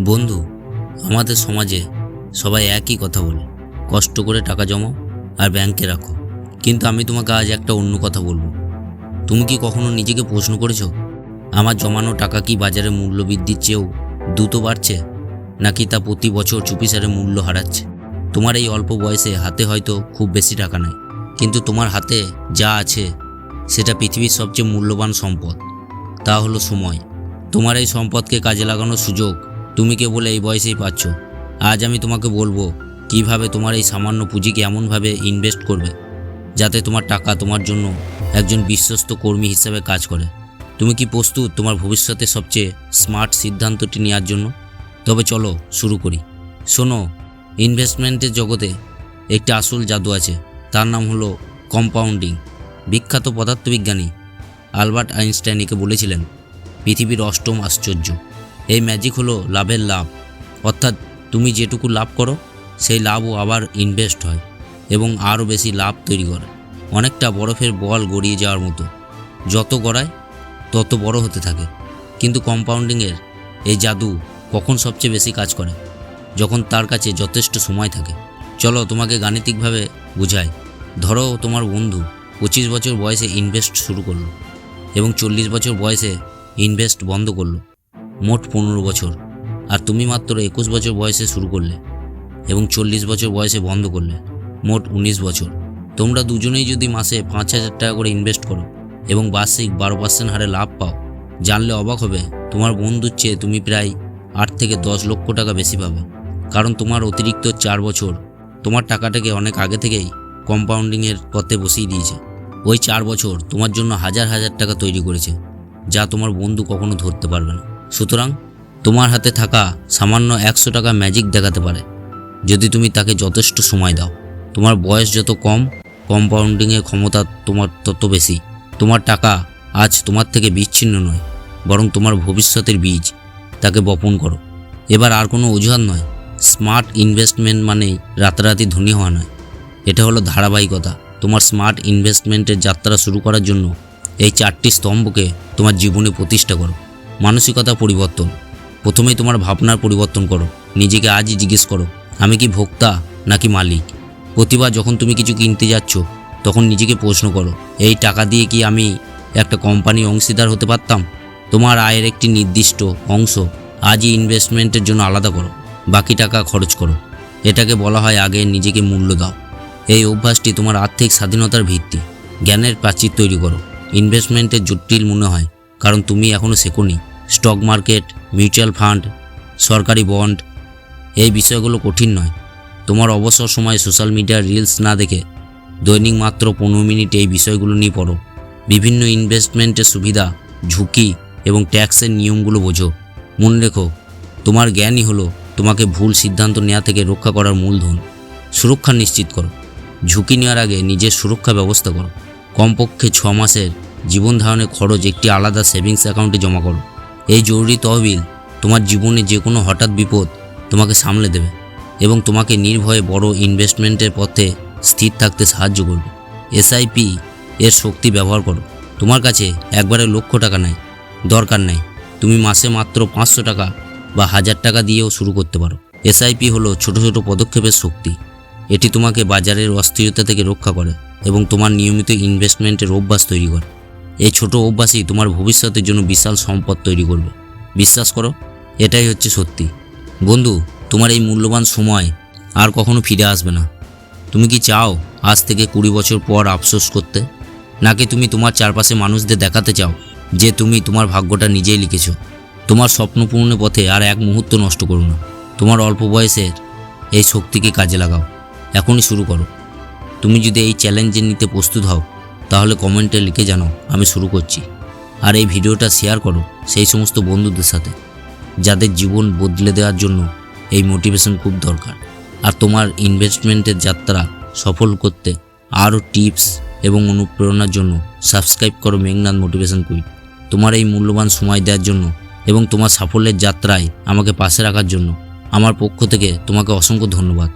বন্ধু, আমাদের সমাজে সবাই একই কথা বলে। কষ্ট করে টাকা জমাও আর ব্যাংকে রাখো। কিন্তু আমি তোমাকে আজ একটা অন্য কথা বলব। তুমি কি কখনো নিজেকে প্রশ্ন করেছ, আমার জমানো টাকা কি বাজারে মূল্য বৃদ্ধির চেয়েও দ্রুত বাড়ছে, নাকি তা প্রতি বছর চুপিসারে মূল্য হারাচ্ছে? তোমার এই অল্প বয়সে হাতে হয়তো খুব বেশি টাকা নেই, কিন্তু তোমার হাতে যা আছে, সেটা পৃথিবীর সবচেয়ে মূল্যবান সম্পদ। তা হলো সময়। তোমার এই সম্পদকে কাজে লাগানোর সুযোগ তুমি কেবল এই বয়সেই পাচ্ছ। আজ আমি তোমাকে বলব, কীভাবে তোমার এই সামান্য পুঁজিকে এমনভাবে ইনভেস্ট করবে, যাতে তোমার টাকা তোমার জন্য একজন বিশ্বস্ত কর্মী হিসেবে কাজ করে। তুমি কি প্রস্তুত তোমার ভবিষ্যতে সবচেয়ে স্মার্ট সিদ্ধান্তটি নেওয়ার জন্য? তবে চলো শুরু করি। শোনো ইনভেস্টমেন্টের জগতে একটি আসল জাদু আছে, তার নাম হলো কম্পাউন্ডিং বিখ্যাত পদার্থবিজ্ঞানী আলবার্ট আইনস্টাইন একে বলেছিলেন, পৃথিবীর অষ্টম আশ্চর্য। এই ম্যাজিক হলো লাভের লাভ। অর্থাৎ তুমি যেটুকু লাভ করো, সেই লাভও আবার ইনভেস্ট হয় এবং আরও বেশি লাভ তৈরি করে। অনেকটা বরফের বল গড়িয়ে যাওয়ার মতো। যত গড়ায়, তত বড় হতে থাকে। কিন্তু কম্পাউন্ডিংয়ের এই জাদু কখন সবচেয়ে বেশি কাজ করে? যখন তার কাছে যথেষ্ট সময় থাকে। চলো তোমাকে গাণিতিকভাবে বুঝাই। ধরো তোমার বন্ধু পঁচিশ বছর বয়সে ইনভেস্ট শুরু করল এবং চল্লিশ বছর বয়সে ইনভেস্ট বন্ধ করল। মোট পনেরো বছর। আর তুমি মাত্র একুশ বছর বয়সে শুরু করলে এবং চল্লিশ বছর বয়সে বন্ধ করলে, মোট উনিশ বছর। তোমরা দুজনেই যদি মাসে পাঁচ হাজার টাকা করে ইনভেস্ট করো এবং বার্ষিক বারো পার্সেন্ট হারে লাভ পাও, জানলে অবাক হবে, তোমার বন্ধুর চেয়ে তুমি প্রায় আট থেকে দশ লক্ষ টাকা বেশি পাবে। কারণ তোমার অতিরিক্ত চার বছর তোমার টাকাটাকে অনেক আগে থেকেই কম্পাউন্ডিংয়ের পথে বসিয়ে দিয়েছে। ওই চার বছর তোমার জন্য হাজার হাজার টাকা তৈরি করেছে, যা তোমার বন্ধু কখনো ধরতে পারবে না। সুতরাং তোমার হাতে থাকা সামান্য একশো টাকা ম্যাজিক দেখাতে পারে। যদি তুমি তাকে যথেষ্ট সময় দাও। তোমার বয়স যত কম কম্পাউন্ডিংয়ের ক্ষমতা তোমার তত বেশি। তোমার টাকা আজ তোমার থেকে বিচ্ছিন্ন নয়, বরং তোমার ভবিষ্যতের বীজ। তাকে বপন করো। এবার আর কোনো অজুহাত নয়। স্মার্ট ইনভেস্টমেন্ট মানেই রাতারাতি ধনী হওয়া নয়। এটা হলো ধারাবাহিকতা। তোমার স্মার্ট ইনভেস্টমেন্টের যাত্রা শুরু করার জন্য এই চারটি স্তম্ভকে তোমার জীবনে প্রতিষ্ঠা করো। মানসিকতা পরিবর্তন। প্রথমে তোমার ভাবনার পরিবর্তন করো, নিজেকে আজই জিজ্ঞেস করো, আমি কি ভোক্তা নাকি মালিক? প্রতিবার যখন তুমি কিছু কিনতে যাচ্ছ, তখন নিজেকে প্রশ্ন করো, এই টাকা দিয়ে কি আমি একটা কোম্পানি অংশীদার হতে পারতাম? তোমার আয়ের একটি নির্দিষ্ট অংশ আজই ইনভেস্টমেন্টের জন্য আলাদা করো, বাকি টাকা খরচ করো। এটাকে বলা হয় আগে নিজেকে মূল্য দাও। এই অভ্যাসটি তোমার আর্থিক স্বাধীনতার ভিত্তি, জ্ঞানের প্রাচীর তৈরি করো। ইনভেস্টমেন্টের জটিল মনে হয়, কারণ তুমি এখনও শেখোনি। স্টক মার্কেট, মিউচুয়াল ফান্ড, সরকারি বন্ড, এই বিষয়গুলো কঠিন নয়। তোমার অবসর সময়ে সোশ্যাল মিডিয়ার রিলস না দেখে দৈনিক মাত্র পনেরো মিনিট এই বিষয়গুলো নিয়ে পড়ো। বিভিন্ন ইনভেস্টমেন্টের সুবিধা, ঝুঁকি এবং ট্যাক্সের নিয়মগুলো বোঝো। মনে রেখো, তোমার জ্ঞানই হলো তোমাকে ভুল সিদ্ধান্ত নেওয়া থেকে রক্ষা করার মূলধন। সুরক্ষা নিশ্চিত করো। ঝুঁকি নেওয়ার আগে নিজের সুরক্ষা ব্যবস্থা করো। কমপক্ষে ছ মাসের জীবন ধারণের খরচ একটি আলাদা সেভিংস অ্যাকাউন্টে জমা করো। এই জরুরি তহবিল তোমার জীবনে যে কোনো হঠাৎ বিপদ তোমাকে সামলে দেবে এবং তোমাকে নির্ভয়ে বড় ইনভেস্টমেন্টের পথে স্থির থাকতে সাহায্য করবে। এসআইপি এর শক্তি ব্যবহার করো। তোমার কাছে একবারে লক্ষ টাকা নাই, দরকার নেই। তুমি মাসে মাত্র পাঁচশো টাকা বা হাজার টাকা দিয়েও শুরু করতে পারো। এসআইপি হলো ছোট ছোট পদক্ষেপের শক্তি। এটি তোমাকে বাজারের অস্থিরতা থেকে রক্ষা করে এবং তোমার নিয়মিত ইনভেস্টমেন্টের অভ্যাস তৈরি করে। এই ছোট অভ্যাসই তোমার ভবিষ্যতের জন্য বিশাল সম্পদ তৈরি করবে। বিশ্বাস করো, এটাই হচ্ছে সত্যি। বন্ধু, তোমার এই মূল্যবান সময় আর কখনো ফিরে আসবে না। তুমি কি চাও আজ থেকে কুড়ি বছর পর আফসোস করতে? নাকি তুমি তোমার চারপাশে মানুষদের দেখাতে চাও যে তুমি তোমার ভাগ্যটা নিজেই লিখেছ? তোমার স্বপ্ন পূরণের পথে আর এক মুহূর্ত নষ্ট করো না। তোমার অল্প বয়সের এই শক্তিকে কাজে লাগাও। এখনই শুরু করো। তুমি যদি এই চ্যালেঞ্জে নিতে প্রস্তুত হও তাহলে কমেন্টে লিখে জানাও, আমি শুরু করছি। আর এই ভিডিওটা শেয়ার করো সেই সমস্ত বন্ধুদের সাথে, যাদের জীবন বদলে দেওয়ার জন্য এই মোটিভেশন খুব দরকার। আর তোমার ইনভেস্টমেন্টের যাত্রা সফল করতে আরও টিপস এবং অনুপ্রেরণার জন্য সাবস্ক্রাইব করো মেঘনাথ মোটিভেশন কুইট তোমার এই মূল্যবান সময় দেওয়ার জন্য এবং তোমার সাফল্যের যাত্রায় আমাকে পাশে রাখার জন্য আমার পক্ষ থেকে তোমাকে অসংখ্য ধন্যবাদ।